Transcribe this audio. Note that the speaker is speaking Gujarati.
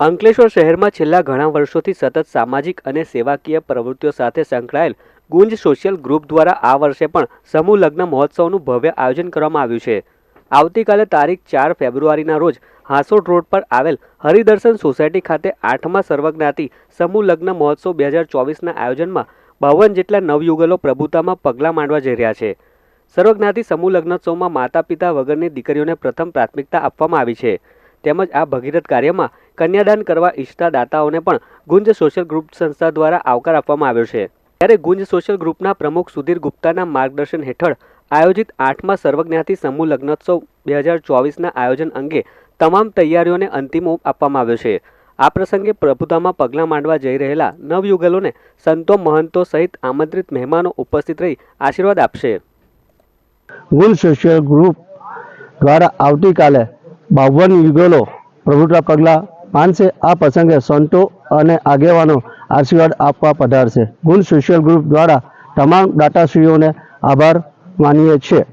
અંકલેશ્વર શહેરમાં છેલ્લા ઘણા વર્ષોથી સતત સામાજિક અને સેવાકીય પ્રવૃત્તિઓ સાથે સંકળાયેલ ગુંજ સોશિયલ ગ્રુપ દ્વારા આ વર્ષે પણ સમૂહ લગ્ન મહોત્સવનું ભવ્ય આયોજન કરવામાં આવ્યું છે. આવતીકાલે તારીખ ચાર ફેબ્રુઆરીના રોજ હાંસોડ રોડ પર આવેલ હરિદર્શન સોસાયટી ખાતે આઠમા સર્વજ્ઞાતિ સમૂહ લગ્ન મહોત્સવ બે હજાર ચોવીસના આયોજનમાં બાવન જેટલા નવયુગલો પ્રભુતામાં પગલાં માંડવા જઈ રહ્યા છે. સર્વજ્ઞાતિ સમૂહ લગ્નોત્સવમાં માતા પિતા વગરની દીકરીઓને પ્રથમ પ્રાથમિકતા આપવામાં આવી છે. તેમજ આ ભગીરથ કાર્યમાં કન્યાદાન કરવા ઈચ્છતા દાતાઓને પણ ગુંજ સોશિયલ ગ્રુપ સંસ્થા દ્વારા આવકાર આપવામાં આવ્યો છે. ત્યારે ગુંજ સોશિયલ ગ્રુપના પ્રમુખ સુધીર ગુપ્તાના માર્ગદર્શન હેઠળ આયોજિત આઠમા સર્વજ્ઞાતિ સમૂહ લગ્નોત્સવ બે હજાર ચોવીસના આયોજન અંગે તમામ તૈયારીઓને અંતિમ આપવામાં આવ્યો છે. આ પ્રસંગે પ્રભુતામાં પગલાં માંડવા જઈ રહેલા નવયુગલોને સંતો મહંતો સહિત આમંત્રિત મહેમાનો ઉપસ્થિત રહી આશીર્વાદ આપશે. ગુલ સોશિયલ ગ્રુપ દ્વારા આવતીકાલે બાવન યુગલો પ્રભુતા પગલાં માનશે આ પ્રસંગે સંતો અને આગેવાનો આશીર્વાદ આપવા પધારશે. ગુણ સોશિયલ ગ્રુપ દ્વારા તમામ દાતાશ્રીઓને આભાર માનીએ છીએ.